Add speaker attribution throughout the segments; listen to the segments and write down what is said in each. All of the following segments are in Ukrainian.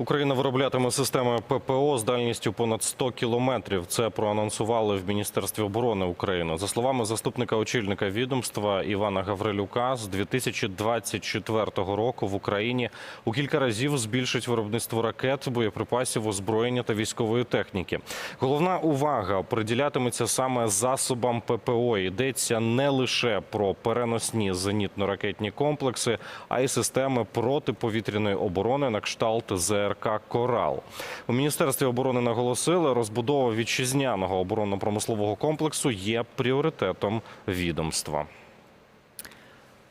Speaker 1: Україна вироблятиме системи ППО з дальністю понад 100 кілометрів. Це проанонсували в Міністерстві оборони України. За словами заступника очільника відомства Івана Гаврилюка, з 2024 року в Україні у кілька разів збільшить виробництво ракет, боєприпасів, озброєння та військової техніки. Головна увага приділятиметься саме засобам ППО. Йдеться не лише про переносні зенітно-ракетні комплекси, а й системи протиповітряної оборони на кшталт ЗРК Корал. У міністерстві оборони наголосили, розбудова вітчизняного оборонно-промислового комплексу є пріоритетом відомства.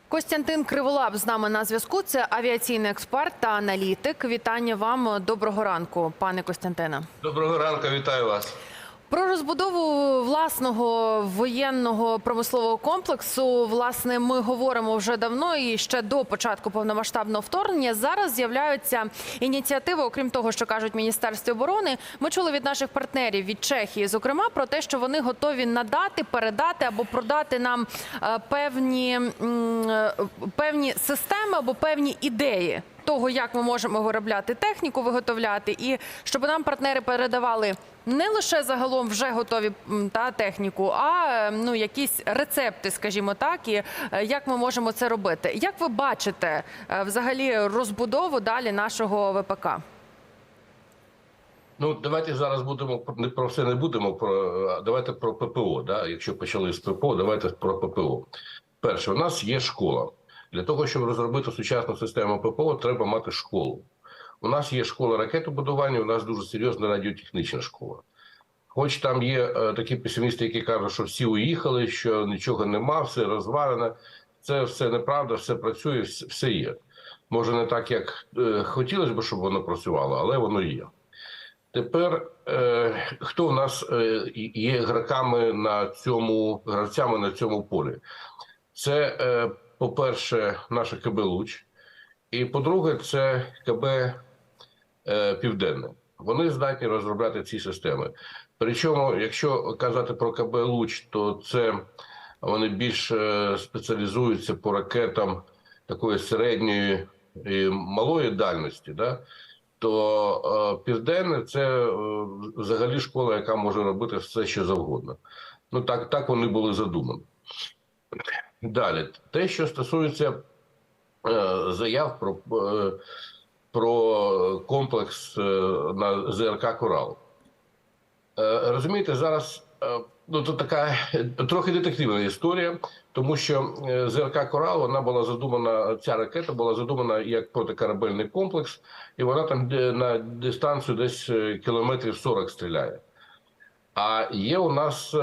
Speaker 2: Костянтин Криволап з нами на зв'язку. Це авіаційний експерт та аналітик. Вітання вам. Доброго ранку, пане Костянтине.
Speaker 3: Доброго ранку, вітаю вас.
Speaker 2: Про розбудову власного воєнного промислового комплексу власне ми говоримо вже давно і ще до початку повномасштабного вторгнення. Зараз з'являються ініціативи, окрім того, що кажуть Міністерстві оборони. Ми чули від наших партнерів від Чехії, зокрема, про те, що вони готові надати, передати або продати нам е, певні, е, певні системи або певні ідеї. Того, як ми можемо виробляти техніку, виготовляти, і щоб нам партнери передавали не лише загалом вже готові та техніку, а е, ну якісь рецепти, скажімо так, і е, як ми можемо це робити. Як ви бачите е, взагалі розбудову далі нашого ВПК?
Speaker 3: Ну давайте зараз будемо не про все не будемо. Про давайте про ППО. Да? Якщо почали з ППО, давайте про ППО. Перше, у нас є школа. Для того, щоб розробити сучасну систему ППО, треба мати школу. У нас є школа ракетобудування, у нас дуже серйозна радіотехнічна школа. Хоч там є е, такі песимісти, які кажуть, що всі уїхали, що нічого нема, все розвалено. Це все неправда, все працює, все є. Може, не так, як е, хотілося б, щоб воно працювало, але воно є. Тепер е, хто в нас е, є гравцями на цьому гравцями на цьому полі? Це, е, по-перше, наше КБ Луч, і по-друге, це КБ е, Південне. Вони здатні розробляти ці системи. Причому, якщо казати про КБ Луч, то це вони більш е, спеціалізуються по ракетам такої середньої і малої дальності. Да? то е, південне це взагалі школа, яка може робити все, що завгодно. Ну так, так вони були задумані. Далі, те, що стосується е, заяв про, е, про комплекс е, на ЗРК Корал. Розумієте, зараз ну, тут така трохи детективна історія, тому що ЗРК Корал вона була задумана, ця ракета була задумана як протикорабельний комплекс, і вона там на дистанцію десь кілометрів 40 стріляє. А є у нас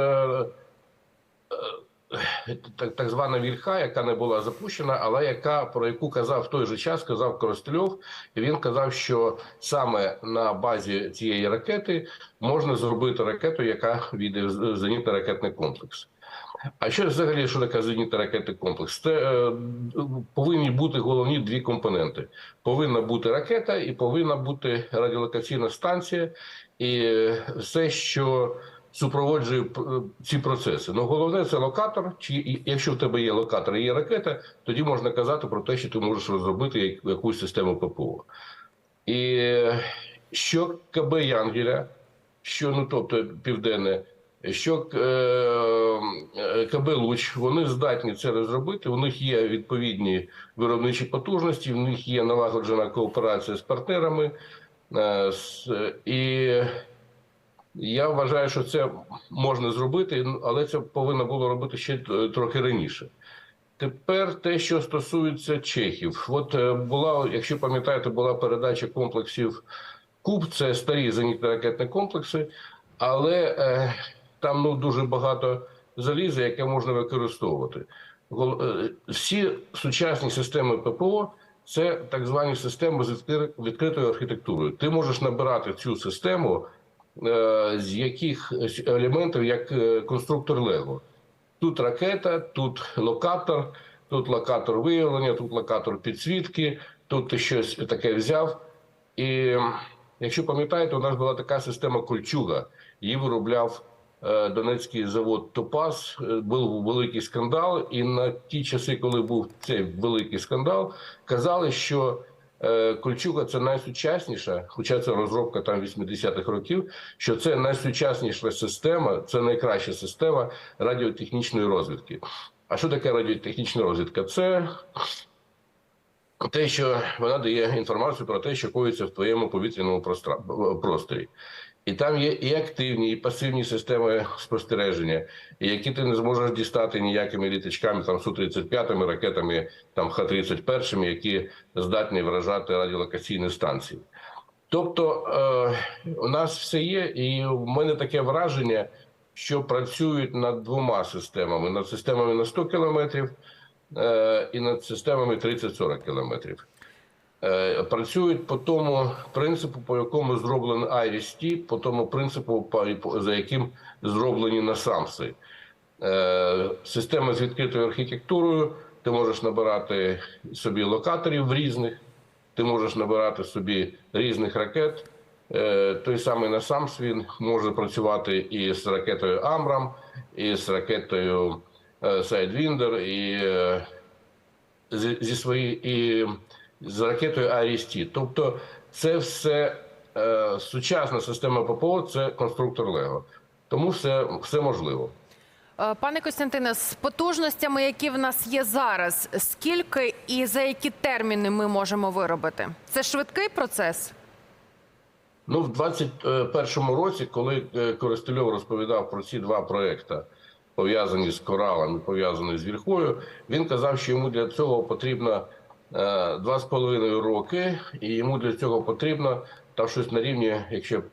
Speaker 3: так, звана вільха, яка не була запущена, але яка про яку казав в той же час, казав Коростельов, і він казав, що саме на базі цієї ракети можна зробити ракету, яка війде в зенітно-ракетний комплекс. А що взагалі що таке зенітно-ракетний комплекс? Це е, повинні бути головні дві компоненти: повинна бути ракета і повинна бути радіолокаційна станція, і е, все, що супроводжує е, ці процеси. Ну головне це локатор. Чи якщо в тебе є локатор і є ракета, тоді можна казати про те, що ти можеш розробити якусь систему ППО. І що КБ Янгеля, що ну тобто південне, що е, е, КБ Луч, вони здатні це розробити. У них є відповідні виробничі потужності, в них є налагоджена кооперація з партнерами. Е, і я вважаю, що це можна зробити, але це повинно було робити ще трохи раніше. Тепер те, що стосується чехів, от е, була, якщо пам'ятаєте, була передача комплексів Куб, це старі зенітно-ракетні комплекси, але е, там ну дуже багато заліза, яке можна використовувати. Е, Всі сучасні системи ППО це так звані системи з відкри- відкритою архітектурою. Ти можеш набирати цю систему е, з яких елементів, як е, конструктор Лего. Тут ракета, тут локатор, тут локатор виявлення, тут локатор підсвітки, тут ти щось таке взяв. І якщо пам'ятаєте, у нас була така система Кольчуга. Її виробляв е, Донецький завод Топаз. Е, Був великий скандал, і на ті часи, коли був цей великий скандал, казали, що е, Кольчуга це найсучасніша, хоча це розробка там 80-х років, що це найсучасніша система, це найкраща система радіотехнічної розвідки. А що таке радіотехнічна розвідка? Це те, що вона дає інформацію про те, що коїться в твоєму повітряному просторі. І там є і активні, і пасивні системи спостереження, які ти не зможеш дістати ніякими літачками, там Су-35, ракетами, там Х-31, які здатні вражати радіолокаційні станції. Тобто е, у нас все є, і в мене таке враження, що працюють над двома системами: над системами на 100 кілометрів е, і над системами 30-40 кілометрів. Е, Працюють по тому принципу, по якому зроблено IRIS-T, по тому принципу, за яким зроблені насамси. Е, Система з відкритою архітектурою. Ти можеш набирати собі локаторів різних, ти можеш набирати собі різних ракет. Е, Той самий насамс він може працювати і з ракетою Амрам, і з ракетою Sidewinder, і зі, зі свої, і з ракетою IRIS-T. Тобто, це все е, сучасна система ППО, це конструктор Лего. Тому все, все можливо.
Speaker 2: Е, Пане Костянтине, з потужностями, які в нас є зараз, скільки і за які терміни ми можемо виробити? Це швидкий процес?
Speaker 3: Ну, в 21-му році, коли е, Користельов розповідав про ці два проекти, пов'язані з коралом і пов'язані з вірхою, він казав, що йому для цього потрібно два з половиною роки, і йому для цього потрібно там щось на рівні, якщо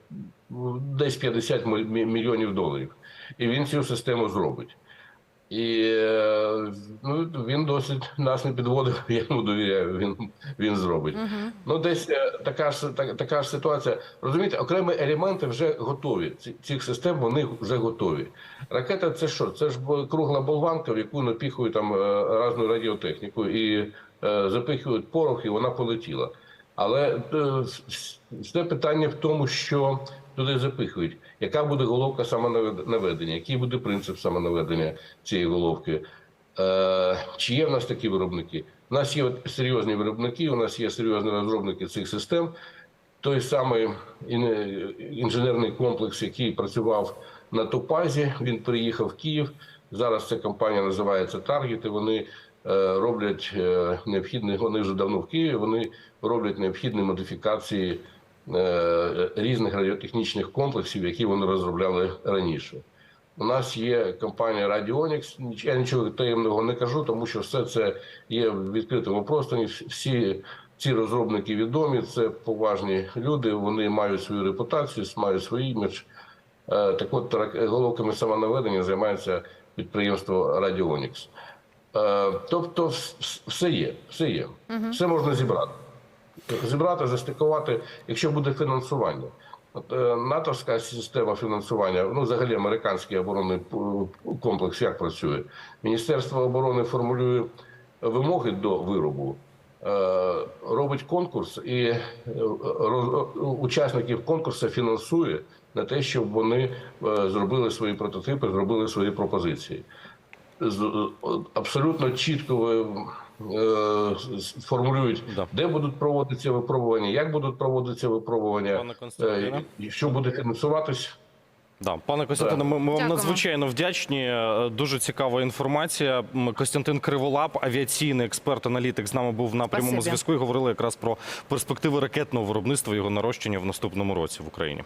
Speaker 3: десь 50 мільйонів доларів. І він цю систему зробить. І е, ну, він досить нас не підводив, я йому довіряю, він, він зробить. Ну, десь е, така ж так, така ж ситуація. Розумієте, окремі елементи вже готові. Ці, цих систем вони вже готові. Ракета це що? Це ж кругла болванка, в яку напіхують там е, різну радіотехніку і е, запихують порох, і вона полетіла. Але е, все питання в тому, що туди запихують. Яка буде головка самонаведення? Який буде принцип самонаведення цієї головки? Е, чи є в нас такі виробники? У нас є серйозні виробники, у нас є серйозні розробники цих систем. Той самий інженерний комплекс, який працював на Топазі, він приїхав в Київ. Зараз ця компанія називається Таргет. Вони е, роблять е, необхідні, вони вже давно в Києві. Вони роблять необхідні модифікації е, різних радіотехнічних комплексів, які вони розробляли раніше. У нас є компанія. Ніч- Я нічого таємного не кажу, тому що все це є в відкритому просторі. Всі ці розробники відомі, це поважні люди. Вони мають свою репутацію, мають свій імідж. Е, Так от головками самонаведення займається підприємство Radionics. Е, Тобто, вс- вс- все є, все є, все можна зібрати зібрати, застикувати, якщо буде фінансування. Е, натовська система фінансування, ну взагалі американський оборонний комплекс як працює. Міністерство оборони формулює вимоги до виробу, е, робить конкурс і учасників конкурсу фінансує на те, щоб вони зробили свої прототипи, зробили свої пропозиції абсолютно чітко е, формулюють,
Speaker 1: Да.
Speaker 3: де будуть проводитися випробування, як будуть проводитися випробування, е, і що буде фінансуватись.
Speaker 1: Да, пане Костянтине, ми, ми вам надзвичайно вдячні. Е, Дуже цікава інформація. Костянтин Криволап, авіаційний експерт-аналітик, з нами був на прямому
Speaker 2: Спасибі.
Speaker 1: зв'язку і говорили якраз про перспективи ракетного виробництва його нарощення в наступному році в Україні.